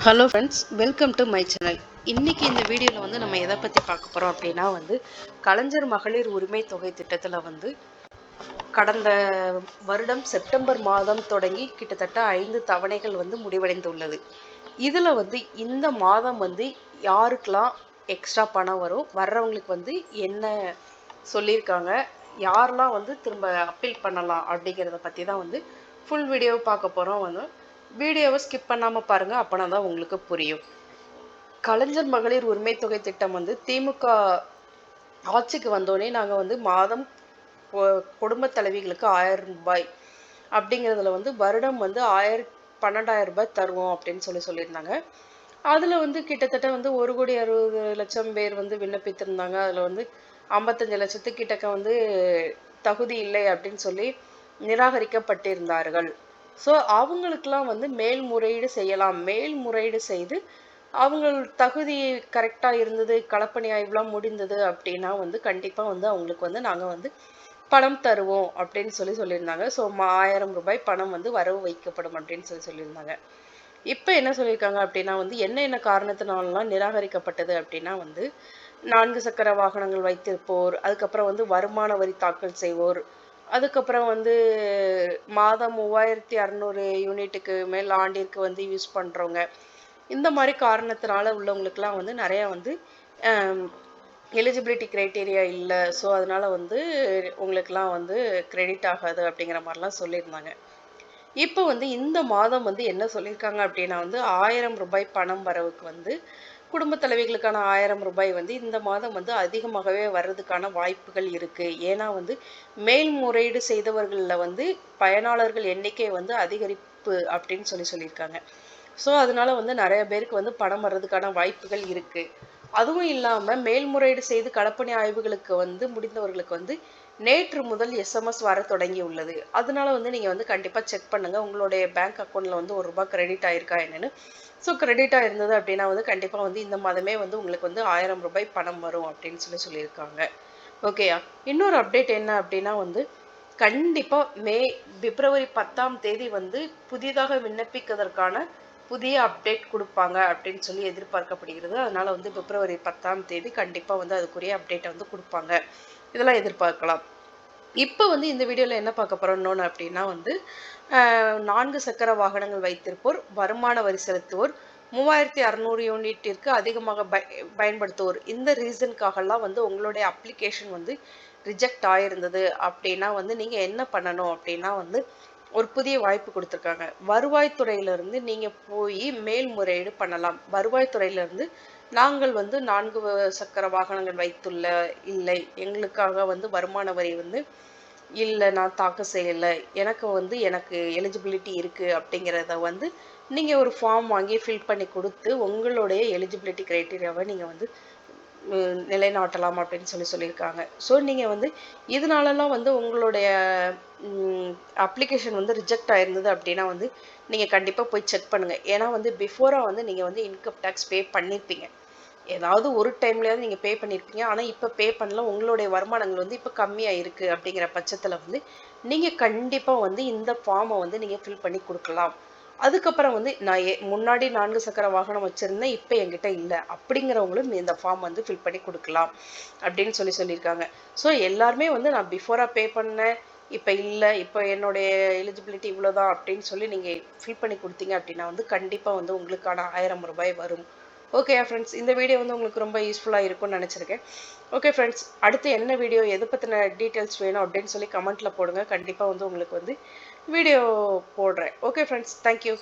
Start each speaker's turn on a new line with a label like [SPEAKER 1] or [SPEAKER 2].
[SPEAKER 1] Hello friends welcome to my channel இன்றைக்கி இந்த வீடியோவில் வந்து நம்ம எதை பற்றி பார்க்க போகிறோம் அப்படின்னா வந்து கலைஞர் மகளிர் உரிமை தொகை திட்டத்தில் வந்து கடந்த வருடம் செப்டம்பர் மாதம் தொடங்கி கிட்டத்தட்ட ஐந்து தவணைகள் வந்து முடிவடைந்துள்ளது. இதில் வந்து இந்த மாதம் வந்து யாருக்கெல்லாம் எக்ஸ்ட்ரா பணம் வரும் வர்றவங்களுக்கு வந்து என்ன சொல்லியிருக்காங்க யாரெல்லாம் வந்து திரும்ப அப்பீல் பண்ணலாம் அப்படிங்கிறத பற்றி தான் வந்து ஃபுல் வீடியோ பார்க்க போகிறோம் வந்து வீடியோவை ஸ்கிப் பண்ணாமல் பாருங்கள் அப்போனா தான் உங்களுக்கு புரியும். கலைஞர் மகளிர் உரிமை தொகை திட்டம் வந்து திமுக ஆட்சிக்கு வந்தோடனே நாங்கள் வந்து மாதம் குடும்ப குடும்பத் தலைவிகளுக்கு ஆயிரம் ரூபாய் அப்படிங்கிறதுல வந்து வருடம் வந்து ஆயிர பன்னெண்டாயிரம் ரூபாய் தருவோம் அப்படின்னு சொல்லி சொல்லியிருந்தாங்க. அதில் வந்து கிட்டத்தட்ட வந்து ஒரு கோடி அறுபது லட்சம் பேர் வந்து விண்ணப்பித்திருந்தாங்க. அதில் வந்து ஐம்பத்தஞ்சு லட்சத்துக்கிட்டக்க வந்து தகுதி இல்லை அப்படின்னு சொல்லி நிராகரிக்கப்பட்டிருந்தார்கள். ஸோ அவங்களுக்கெல்லாம் வந்து மேல்முறையீடு செய்யலாம். மேல்முறையீடு செய்து அவங்க தகுதி கரெக்டாக இருந்தது களப்பணி ஆய்வுலாம் முடிந்தது அப்படின்னா வந்து கண்டிப்பாக வந்து அவங்களுக்கு வந்து நாங்கள் வந்து பணம் தருவோம் அப்படின்னு சொல்லி சொல்லியிருந்தாங்க. ஸோ ஆயிரம் ரூபாய் பணம் வந்து வரவு வைக்கப்படும் அப்படின்னு சொல்லி சொல்லியிருந்தாங்க. இப்போ என்ன சொல்லியிருக்காங்க அப்படின்னா வந்து என்ன என்ன காரணத்தினாலலாம் நிராகரிக்கப்பட்டது அப்படின்னா வந்து நான்கு சக்கர வாகனங்கள் வைத்திருப்போர் அதுக்கப்புறம் வந்து வருமான வரி தாக்கல் செய்வோர் அதுக்கப்புறம் வந்து மாதம் மூவாயிரத்தி அறநூறு யூனிட்டுக்கு மேல் ஆண்டிற்கு வந்து யூஸ் பண்ணுறவங்க இந்த மாதிரி காரணத்தினால உள்ளவங்களுக்குலாம் வந்து நிறையா வந்து எலிஜிபிலிட்டி க்ரைட்டீரியா இல்லை. ஸோ அதனால் வந்து உங்களுக்குலாம் வந்து க்ரெடிட் ஆகாது அப்படிங்கிற மாதிரிலாம் சொல்லியிருந்தாங்க. இப்போ வந்து இந்த மாதம் வந்து என்ன சொல்லியிருக்காங்க அப்படின்னா வந்து ஆயிரம் ரூபாய் பணம் வரவுக்கு வந்து குடும்ப தலைவிகளுக்கான ஆயிரம் ரூபாய் வந்து இந்த மாதம் வந்து அதிகமாகவே வர்றதுக்கான வாய்ப்புகள் இருக்கு. ஏன்னா வந்து மேல்முறையீடு செய்தவர்களில் வந்து பயனாளர்கள் எண்ணிக்கை வந்து அதிகரிப்பு அப்படின்னு சொல்லி சொல்லியிருக்காங்க. ஸோ அதனால வந்து நிறைய பேருக்கு வந்து பணம் வர்றதுக்கான வாய்ப்புகள் இருக்கு. அதுவும் இல்லாமல் மேல்முறையீடு செய்து களப்பணி ஆய்வுகளுக்கு வந்து முடிந்தவர்களுக்கு வந்து நேற்று முதல் எஸ்எம்எஸ் வர தொடங்கி உள்ளது. அதனால வந்து நீங்கள் வந்து கண்டிப்பாக செக் பண்ணுங்கள் உங்களுடைய பேங்க் அக்கௌண்ட்ல வந்து ஒரு ரூபாய் கிரெடிட் ஆயிருக்கா என்னென்னு. ஸோ கிரெடிட்டாக இருந்தது அப்படின்னா வந்து கண்டிப்பாக வந்து இந்த மாதமே வந்து உங்களுக்கு வந்து ஆயிரம் ரூபாய் பணம் வரும் அப்படின்னு சொல்லி சொல்லியிருக்காங்க. ஓகேயா இன்னொரு அப்டேட் என்ன அப்படின்னா வந்து கண்டிப்பாக மே பிப்ரவரி பத்தாம் தேதி வந்து புதிதாக விண்ணப்பிப்பதற்கான புதிய அப்டேட் கொடுப்பாங்க அப்படின்னு சொல்லி எதிர்பார்க்கப்படுகிறது. அதனால் வந்து பிப்ரவரி பத்தாம் தேதி கண்டிப்பாக வந்து அதுக்குரிய அப்டேட்டை வந்து கொடுப்பாங்க. இதெல்லாம் எதிர்பார்க்கலாம். இப்போ வந்து இந்த வீடியோவில் என்ன பார்க்க போகிறோம்னு அப்படின்னா வந்து நான்கு சக்கர வாகனங்கள் வைத்திருப்போர் வருமான வரி செலுத்துவோர் மூவாயிரத்தி அறநூறு யூனிட்டிற்கு அதிகமாக பய பயன்படுத்துவோர். இந்த ரீசனுக்காகலாம் வந்து உங்களுடைய அப்ளிகேஷன் வந்து ரிஜெக்ட் ஆகிருந்தது அப்படின்னா வந்து நீங்கள் என்ன பண்ணணும் அப்படின்னா வந்து ஒரு புதிய வாய்ப்பு கொடுத்துருக்காங்க. வருவாய்த்துறையிலிருந்து நீங்கள் போய் மேல்முறையீடு பண்ணலாம். வருவாய்த்துறையிலிருந்து நாங்கள் வந்து நான்கு சக்கர வாகனங்கள் வைத்துள்ள இல்லை. எங்களுக்காக வந்து வருமான வரி வந்து இல்லை நான் தாக்கல் செய்யலை. எனக்கு வந்து எனக்கு எலிஜிபிலிட்டி இருக்குது அப்படிங்கிறத வந்து நீங்கள் ஒரு ஃபார்ம் வாங்கி ஃபில் பண்ணி கொடுத்து உங்களுடைய எலிஜிபிலிட்டி க்ரைட்டீரியாவை நீங்கள் வந்து நிலைநாட்டலாம் அப்படின்னு சொல்லி சொல்லியிருக்காங்க. ஸோ நீங்கள் வந்து இதனாலலாம் வந்து உங்களுடைய அப்ளிகேஷன் வந்து ரிஜெக்ட் ஆயிருந்தது அப்படின்னா வந்து நீங்கள் கண்டிப்பாக போய் செக் பண்ணுங்கள் ஏன்னா வந்து பிஃபோராக வந்து நீங்கள் வந்து இன்கம் டேக்ஸ் பே பண்ணியிருப்பீங்க ஏதாவது ஒரு டைம்லேயாவது நீங்கள் பே பண்ணியிருப்பீங்க ஆனால் இப்போ பே பண்ணல உங்களுடைய வருமானங்கள் வந்து இப்போ கம்மியாக இருக்குது அப்படிங்கிற பட்சத்தில் வந்து நீங்கள் கண்டிப்பாக வந்து இந்த ஃபார்மை வந்து நீங்கள் ஃபில் பண்ணி கொடுக்கலாம். அதுக்கப்புறம் வந்து நான் ஏ- முன்னாடி நான்கு சக்கர வாகனம் வச்சுருந்தேன் இப்போ என்கிட்ட இல்லை. அப்படிங்கிறவங்களும் இந்த ஃபார்ம் வந்து ஃபில் பண்ணி கொடுக்கலாம் அப்படின்னு சொல்லி சொல்லியிருக்காங்க. ஸோ எல்லாருமே வந்து நான் பிஃபோராக பே பண்ணேன். இப்போ இல்லை இப்போ என்னுடைய எலிஜிபிலிட்டி இவ்வளோதான் அப்படின்னு சொல்லி நீங்கள் ஃபில் பண்ணி கொடுத்தீங்க அப்படின்னா வந்து கண்டிப்பாக வந்து உங்களுக்கான ஆயிரம் ரூபாய் வரும். ஓகே ஃப்ரெண்ட்ஸ் இந்த வீடியோ வந்து உங்களுக்கு ரொம்ப யூஸ்ஃபுல்லாக இருக்கும்னு நினச்சிருக்கேன். ஓகே ஃப்ரெண்ட்ஸ் அடுத்து என்ன வீடியோ எதை பற்றின டீட்டெயில்ஸ் வேணும் அப்படின்னு சொல்லி கமெண்ட்டில் போடுங்க. கண்டிப்பாக வந்து உங்களுக்கு வந்து வீடியோ போடுறேன். Okay friends thank you